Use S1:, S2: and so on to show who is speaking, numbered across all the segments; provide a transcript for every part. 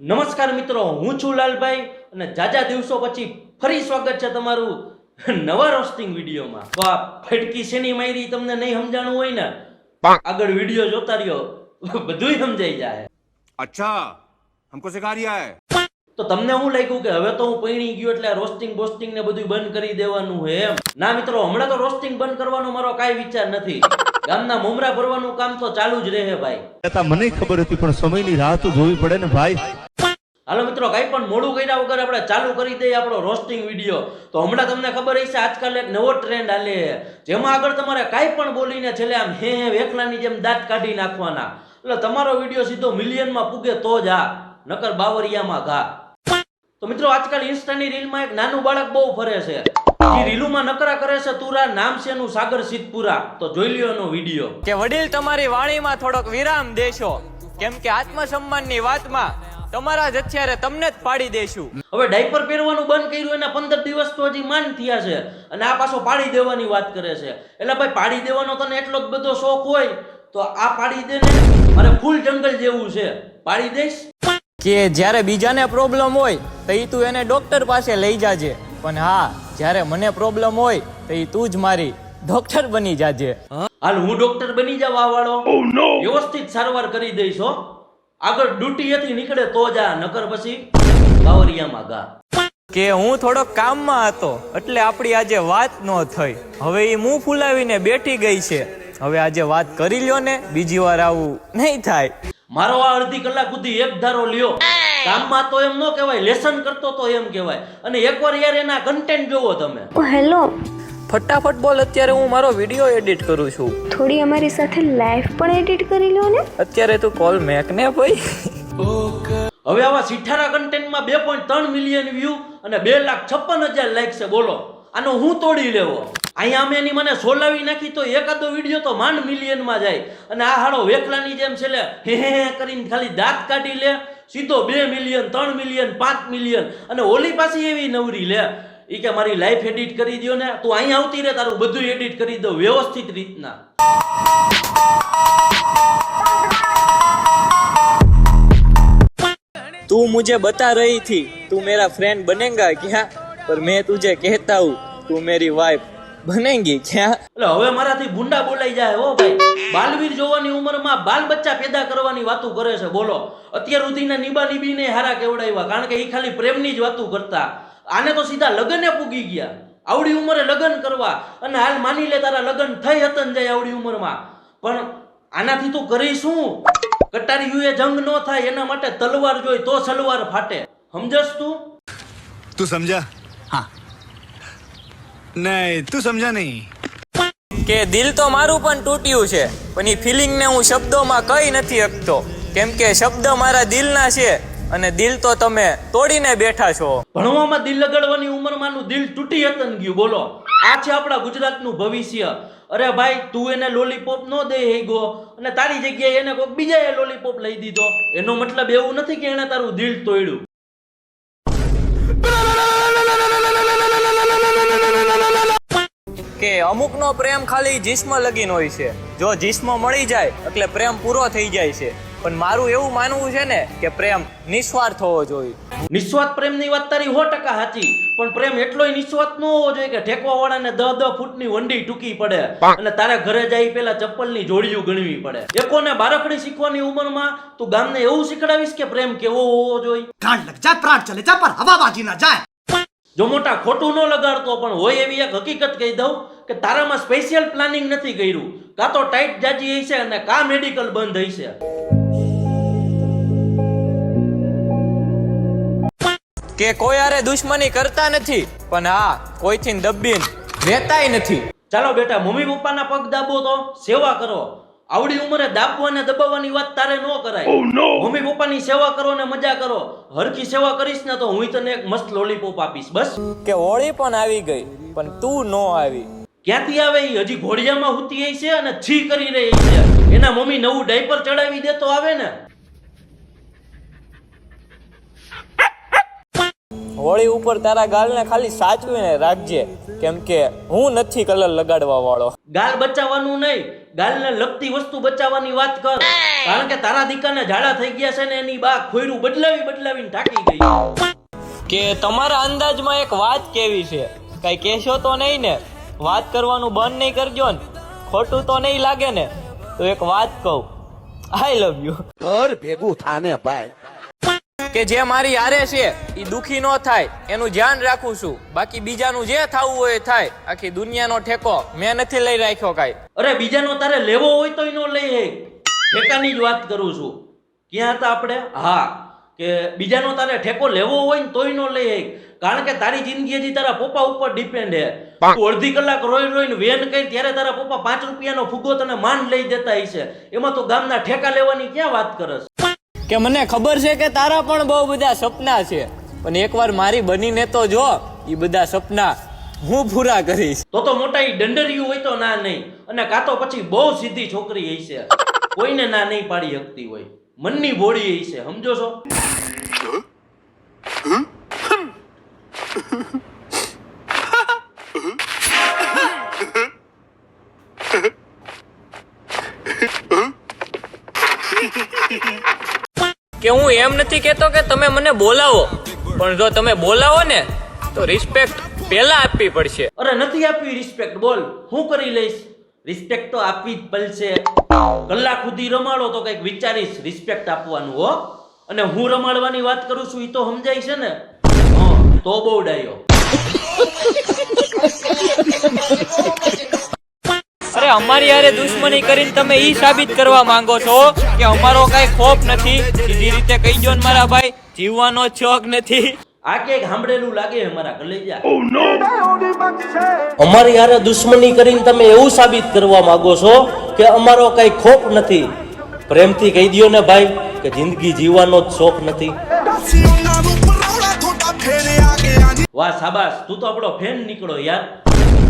S1: નમસ્કાર મિત્રો હું છું લાલભાઈ અને જાજા દિવસો પછી ફરી સ્વાગત છે તમારું નવા રોસ્ટિંગ વિડીયોમાં. તો આ ફટકી શેની મારી તમને નહીં સમજાણું હોય ને? આગળ વીડિયો જોતા રહ્યો બધું સમજાઈ જાય.
S2: અચ્છા હમકો સિખા રહ્યા હે.
S1: તો તમને હું લાગ્યું કે હવે તો હું પૈણી ગયો એટલે રોસ્ટિંગ બોસ્ટિંગ ને બધું બંધ કરી દેવાનું હે ના મિત્રો હમણાં તો રોસ્ટિંગ બંધ કરવાનો મારો કાંઈ વિચાર નથી. ગામના મુમરા ભરવાનું કામ તો ચાલુ જ રહે ભાઈ.
S3: મને ખબર હતી પણ સમયની રાહ તો જોવી પડે ને ભાઈ.
S1: હાલો મિત્રો કઈ પણ મોડું કર્યા વગર આપણે ચાલુ કરી દઈએ આપણો રોસ્ટિંગ વીડિયો. તો હમણાં તમને ખબર હશે આજકાલ એક નવો ટ્રેન્ડ હાલે. જેમાં આગળ તમારે કાંઈ પણ બોલીને છેલ્લે આમ હે હે વેખલાની જેમ દાંત કાઢી નાખવાના. એટલે તમારો વીડિયો સીધો મિલિયનમાં પૂગે તો જ આ નકર બાવરિયામાં ઘા. તો મિત્રો આજકાલ ઇન્સ્ટાની રીલમાં એક નાનું બાળક બહુ ફરે છે. જે રીલુમાં નકરા કરે છે તુરા નામ છે એનું સાગર સિદ્ધપુરા તો જોઈ લ્યો એનો વીડિયો.
S4: કે વડીલ તમારી વાણીમાં થોડોક વિરામ દેશો. કેમ કે આત્મસન્માનની વાતમાં તમારા જ અત્યારે તમને જ પાડી દેશું.
S1: હવે ડાયપર પહેરવાનું બંધ કર્યું એના પંદર દિવસ તો હજી માન થયા છે. અને આ પાછો પાડી દેવાની વાત કરે છે. એટલે ભાઈ પાડી દેવાનો તને એટલો જ બધો શોખ હોય તો આ પાડી દે ને. અરે ફૂલ જંગલ જેવું છે. પાડી દઈશ.
S4: કે જ્યારે બીજાને પ્રોબ્લેમ હોય તો એ તું એને ડોક્ટર પાસે લઈ જાજે. પણ હા જ્યારે મને પ્રોબ્લેમ હોય તો એ તું જ મારી ડોક્ટર બની જાજે.
S1: હાલ હું ડોક્ટર બની જવા વાળો. વ્યવસ્થિત સારવાર કરી દઈશ હો. આગળ ડ્યુટી હતી નીકળે તો જા નકર પછી બાવરિયામાં ગા.
S4: કે હું થોડોક કામમાં હતો એટલે આપણી આજે વાત ન થઈ. હવે ઈ મું ફૂલાવીને બેઠી ગઈ છે. હવે આજે વાત કરી લ્યો ને બીજી વાર આવું નહીં થાય.
S1: મારો આ અડધી કલાક સુધી એક ધારો લ્યો. કામમાં તો એમ ન કહેવાય લેસન કરતો તો એમ કહેવાય. અને એકવાર યાર એના કન્ટેન્ટ જોવો તમે.
S5: હેલો.
S4: ફટાફટ બોલ અત્યારે હું મારો વીડિયો એડિટ કરું છું.
S5: થોડી અમારી સાથે લાઈવ પણ એડિટ કરી લો ને.
S4: અત્યારે તું કોલ મેક ને ભાઈ.
S1: હવે આવા સિઠારા કન્ટેન્ટમાં બે પોઈન્ટ ત્રણ મિલિયન વ્યૂ અને બે લાખ છપ્પન હજાર લાઈક છે બોલો. આનો હું તોડી લેવો? અહીંયા અમે એની મને સોલાવી નાખી તો એકાદો વીડિયો તો માંડ મિલિયનમાં જાય. અને આ હાડો વેખલાની જેમ છે લે હે હે હે કરીને ખાલી દાંત કાઢી લે. સીધો બે મિલિયન ત્રણ મિલિયન પાંચ મિલિયન અને ઓલી પાછી એવી નવરી લે એ કે મારી લાઈફ એડિટ કરી દો ને, તું અહીં આવતી રહે, તારું બધું એડિટ કરી દો વ્યવસ્થિત રીતના.
S4: તું મુજે બતા રહી થી, તું મેરા ફ્રેન્ડ બનેગા ક્યાં? પર મેં તુજે કહેતા હું, તું મેરી વાઈફ બનેંગી ક્યાં?
S1: એટલે હવે મારાથી ગુંડા બોલાઈ જાય હો ભાઈ. બાલવીર જોવાની ઉંમરમાં બાલ બચ્ચા પેદા કરવાની વાતો કરે છે બોલો. અત્યાર સુધીના નીબા નીબીને હારા કેવડાવ્યા કારણ કે એ ખાલી પ્રેમની જ વાતો કરતા. આને તો સીધા લગ્ને પૂગી ગયા. આવડી ઉંમરે લગ્ન કરવા અને હાલ માની લે તારા લગ્ન થઈ હતન જાય આવડી ઉંમરમાં. પણ આનાથી તું કરી શું કટારી યુએ જંગ ન થાય એના માટે તલવાર જોઈ તો સલવાર ફાટે. સમજસ તું?
S2: તું સમજા? હા. નહીં તું સમજા નહીં.
S4: કે દિલ તો મારું પણ તૂટ્યું છે પણ એ ફિલિંગ ને હું શબ્દોમાં કઈ નથી શકતો કેમ કે શબ્દ મારા દિલના છે અને દિલ તો તમે તોડીને બેઠા છો.
S1: ભણવામાં દિલ લગાડવાની ઉંમરમાંનું દિલ તૂટી હતન ગયું બોલો. આ છે આપણા ગુજરાતનું ભવિષ્ય. અરે ભાઈ તું એને લોલીપોપ નો દે હે ગો. અને તારી જગ્યાએ એને કોઈક બીજાએ લોલીપોપ લઈ દીધો. એનો મતલબ એવું નથી કે એણે તારું દિલ તોડ્યું.
S4: કે અમુકનો પ્રેમ ખાલી જીસ્મ લગીન હોય છે. જો જીસ્મ મળી જાય એટલે પ્રેમ પૂરો થઈ જાય છે. પણ મારું એવું માનવું છે ને કે પ્રેમ નિસ્વાર્થ હોવો જોઈએ.
S1: નિસ્વાર્થ પ્રેમની વાત તારી સો ટકા સાચી. પણ પ્રેમ એટલોય નિસ્વાર્થ ન હોવો જોઈએ કે ઠેકવા વાળાને દહ દહ ફૂટની વંડી ટૂંકી પડે અને તારે ઘરે જઈ પેલા ચપ્પલની જોડીયું ગણવી પડે. એકોને બારકડી શીખવાની ઉંમરમાં તું ગામને એવું શીખડાવીશ કે પ્રેમ કેવો હોવો જોઈએ?
S6: ગાંડ લગ જા પ્રાણ ચલે જા પર હવાબાજી ના જાય.
S1: જો મોટા ખોટું ન લગાડતો પણ હોય એવી એક હકીકત કહી દઉં કે તારામાં સ્પેશિયલ પ્લાનિંગ નથી કર્યું. કાં તો ટાઈટ જાજી હશે અને કા મેડિકલ બંધ હશે.
S4: કે કોઈ આરે દુશ્મની કરતા નથી પણ હા કોઈથી દબીન રહેતાય નથી.
S1: ચાલો બેટા મમ્મી પપ્પાના પગ દાબો તો સેવા કરો. આવડી ઉંમરે દાબવા દબાવવાની વાત તારે ન કરાય. મમ્મી પપ્પાની સેવા કરો ને મજા કરો. હરખી સેવા કરીશ ને તો હું તને એક મસ્ત લોલીપોપ આપીશ. બસ.
S4: કે હોળી પણ આવી ગઈ પણ તું નો આવી.
S1: ક્યાંથી આવે ઈ? હજી ઘોડિયામાં હુતી છે અને છી કરી રહી છે. એના મમ્મી નવું ડાયપર ચડાવી દે તો આવે ને.
S4: હોળી ઉપર તારા ગાલને ખાલી સાચવીને રાખજે. કેમ કે હું નથી કલર લગાડવા વાળો.
S1: ગાલ બચાવવાનું નહીં ગાલને લગતી વસ્તુ બચાવવાની વાત કર. કારણ કે તારા દીકરાને ઝાડા થઈ ગયા છે ને એની બા ખોયરું બદલાવી બદલાવીને ઢાંકી ગઈ
S4: કે તમારા અંદાજમાં એક વાત કેવી છે? કઈ કહેશો તો નહીં ને? વાત કરવાનું બંધ નહીં કરજો ને. ખોટું તો નહીં લાગે ને. તો એક વાત કહું. આઈ લવ યુ
S3: ઘર ભેગું થાને ભાઈ.
S4: કે જે મારી હારે છે એ દુખી ન થાય એનું ધ્યાન રાખું છું. બાકી બીજાનું જે થવું હોય એ થાય. આખી દુનિયાનો ઠેકો મેં નથી લઈ રાખ્યો કાંઈ.
S1: અરે બીજાનો તારે લેવો હોય તો એનો લઈ હે ઠેકાની જ વાત કરું છું. ક્યાં હતા આપણે? હા કે બીજાનો તારે ઠેકો લેવો હોય ને તોય નો લઈ હે કારણ કે તારી જિંદગી હજી તારા પપ્પા ઉપર ડિપેન્ડ હે. તું અડધી કલાક રોઈ રોઈને વેન કઈ ત્યારે તારા પપ્પા પાંચ રૂપિયાનો ફુગો તને માન લઈ દેતા હશે. એમાં તો ગામના ઠેકા લેવાની ક્યાં વાત કરસ?
S4: કે મને ખબર છે કે તારા પણ બહુ બધા સપના છે. પણ એકવાર મારી બનીને તો જો એ બધા સપના હું પૂરા કરીશ.
S1: તો તો મોટા ઈ દંડરિયું હોય તો ના નહીં અને કાં તો પછી બહુ સીધી છોકરી હશે. કોઈને ના નહીં પાડી શકતી હોય. મનની ભોળી હશે સમજો છો?
S4: કે હું એમ નથી કહેતો કે તમે મને બોલાવો. પણ જો તમે બોલાવો ને, તો રિસ્પેક્ટ પહેલા આપવી પડશે.
S1: અરે નથી આપવી રિસ્પેક્ટ બોલ. હું કરી લઈશ? રિસ્પેક્ટ તો આપવી જ પડશે. કલાક સુધી રમાડો તો કંઈક વિચારીશ રિસ્પેક્ટ આપવાનું, હો. અને હું રમાડવાની વાત કરું છું એ તો સમજાય છે ને? તો બહુ ડાયો.
S4: અમારી યારે દુશ્મની કરીને તમે ઈ સાબિત કરવા માંગો છો કે અમારો કઈ ખોફ નથી? સીધી રીતે કહી દો ને મારા ભાઈ જીવવાનો શોખ નથી.
S1: આ કે સાંભળેલું લાગે છે મારા કલેજા. અમારી હારે દુશ્મની કરીને તમે એવું સાબિત કરવા માંગો છો કે અમારો કઈ ખોફ નથી. પ્રેમથી કહી દો ને ભાઈ કે જિંદગી જીવવાનો જ શોખ નથી. વાહ સાબાસ તું તો આપણો ફેન નીકળો યાર.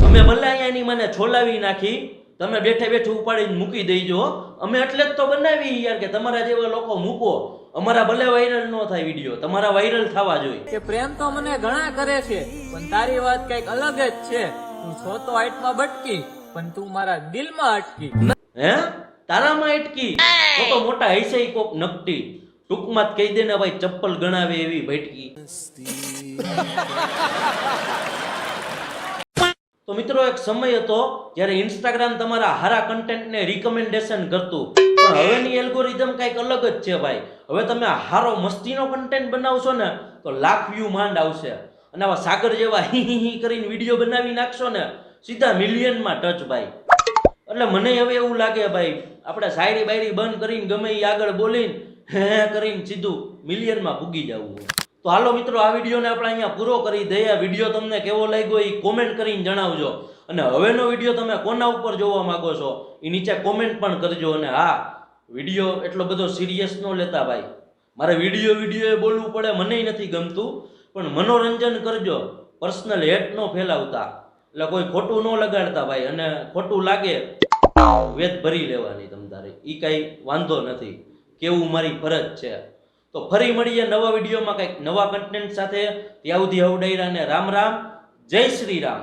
S1: અમે ભલે અહીંયાની મને છોલાવી નાખી તમે બેઠે બેઠે ઉપાડીને મૂકી દેજો. અમે એટલે જ તો બનાવી યાર કે તમારા જેવા લોકો મૂકો. અમારા ભલે વાયરલ ન થાય વીડિયો તમારા વાયરલ થવા જોઈએ.
S4: કે પ્રેમ તો મને ઘણા કરે છે પણ તારી વાત કંઈક અલગ જ છે. તું છો તો હાઈટમાં બટકી પણ તું મારા દિલમાં અટકી.
S1: હે? તારામાં અટકી? તો તો મોટા હૈસે કોક નકટી. ટૂંકમાં જ કહી દે ને ભાઈ ચપ્પલ ગણાવે એવી ભટકી. તો મિત્રો એક સમય હતો જ્યારે ઇન્સ્ટાગ્રામ તમારા હારા કન્ટેન્ટને રિકમેન્ડેશન કરતું. પણ હવેની એલ્ગોરિધમ કંઈક અલગ જ છે ભાઈ. હવે તમે હારો મસ્તીનો કન્ટેન્ટ બનાવશો ને, તો લાખ વ્યૂ માંડ આવશે. અને આવા સાગર જેવા હી હી કરીને વીડિયો બનાવી નાખશો ને, સીધા મિલિયનમાં ટચ ભાઈ. એટલે મને હવે એવું લાગે ભાઈ, આપણે શાયરી બાયરી બંધ કરીને ગમે એ આગળ બોલીને, હે કરીને સીધું મિલિયનમાં ભૂગી જવું. તો હાલો મિત્રો, આ વિડીયોને આપણે અહીંયા પૂરો કરી દઈએ. વીડિયો તમને કેવો લાગ્યો એ કોમેન્ટ કરીને જણાવજો. અને હવેનો વીડિયો તમે કોના ઉપર જોવા માગો છો એ નીચે કોમેન્ટ પણ કરજો. અને હા, વીડિયો એટલો બધો સિરિયસ ન લેતા ભાઈ. મારે વીડિયો વીડિયો બોલવું પડે મને નથી ગમતું. પણ મનોરંજન કરજો. પર્સનલ હેટ ન ફેલાવતા. એટલે કોઈ ખોટું ન લગાડતા ભાઈ. અને ખોટું લાગે વેદ ભરી લેવાની તમ તારે. એ કાંઈ વાંધો નથી. કેવું મારી ફરજ છે? તો ફરી મળીએ નવા વિડીયોમાં કંઈક નવા કન્ટેન્ટ સાથે. ત્યાં સુધી હવડાયરાને રામ રામ. જય શ્રી રામ.